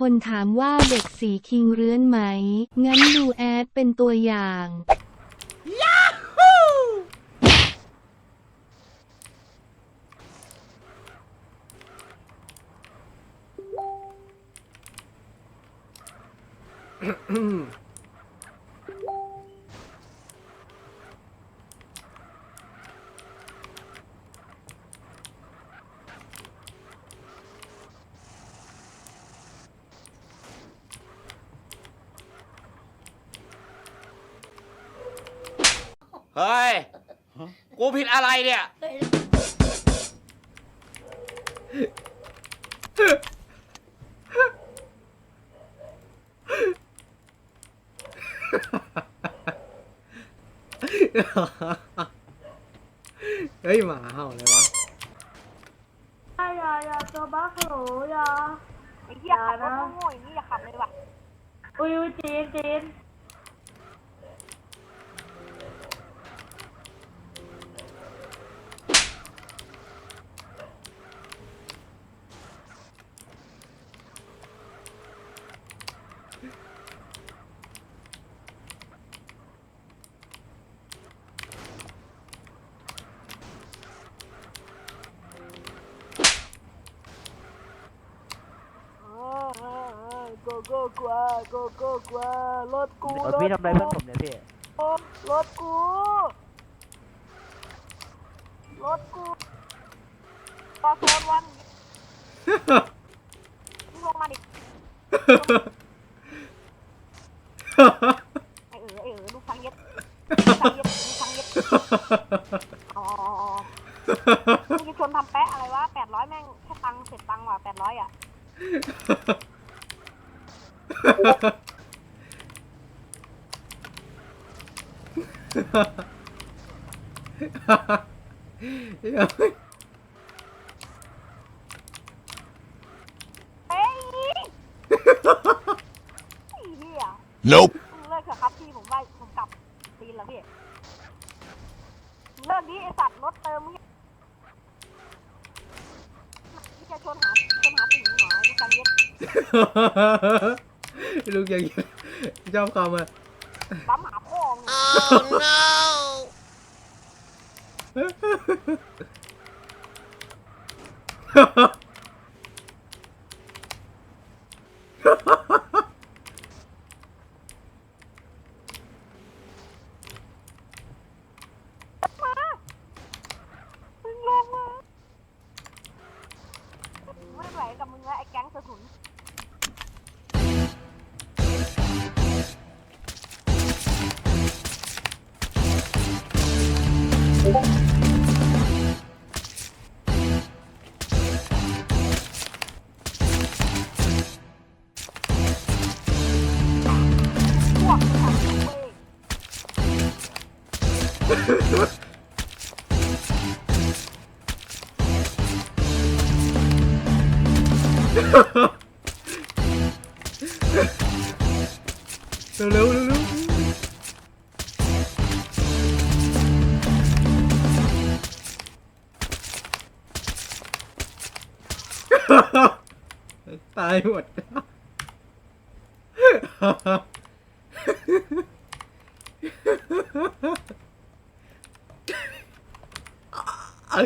คนถามว่าเด็กสีคิงเรื้อนไหม งั้นดูแอดเป็นตัวอย่าง เฮ้ย กูผิดอะไรเนี่ย เฮ้ยหมาเห่าเลยวะ อย่าอย่าอย่าตัวบ้าฮัลโหลอย่า ไอ้เหี้ยขับรถโง่ๆอย่างนี้อย่าขับเลยว่ะ อุ้ยอุ้ยจีนจีน โกโก้กว่าโกโก้กว่ารถกูเออพี่ทำอะไรเพื่อนผมเนี่ยพี่รถกูรถกูปอโซนวันมึงลงมาดิไอ้เอ๋อไอ้เอ๋อลูกช้างเย็ดลูกช้างเย็ดลูกช้างเย็ดอ๋ออ๋ออ๋อมึงจะชวนทำแปะอะไรวะแปดร้อยแม่งแค่ตังค์เสร็จตังค์ว่ะแปดร้อยอะ เฮ้ยไอ้เหี้ย Nope. มึงเลิกเถอะครับพี่ผมว่าผมกลับตีนแล้วพี่มึงเลิกดิไอสัตว์รถเติมมึงพี่จะชวนหาชวนหาติ่งหน่อยลูกจังเย็ด ลูกยังชอบคำอะปั๊มหาพ่อมึงมึ เร็วเร็วเร็วเร็วตายหมด อ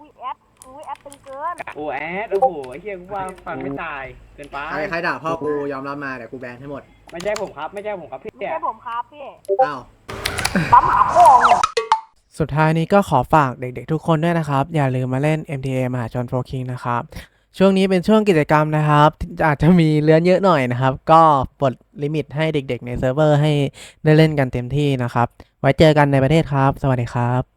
ุ้ยแอดอุ้ยแอดตึงเกินโอ้แอดโอ้โหไอ้เฮียกูว่าฟังไม่ตายเกินไปใครใครด่าพ่อกูยอมรับมาเดี๋ยวกูแบนให้หมดไม่ใช่ผมครับ ไม่ใช่ผมครับพี่ไม่เนี่ยใช่ผมครับพี่อ้าวปั๊มหาพ่อมึง สุดท้ายนี้ก็ขอฝากเด็กๆทุกคนด้วยนะครับ อย่าลืมมาเล่น MTA มหาชนโฟคิงนะครับ ช่วงนี้เป็นช่วงกิจกรรมนะครับอาจจะมีเลื่อนเยอะหน่อยนะครับ ก็ปลดลิมิตให้เด็กๆ ในเซิร์ฟเวอร์ให้ได้เล่นกันเต็มที่นะครับ ไว้เจอกันในประเทศครับ สวัสดีครับ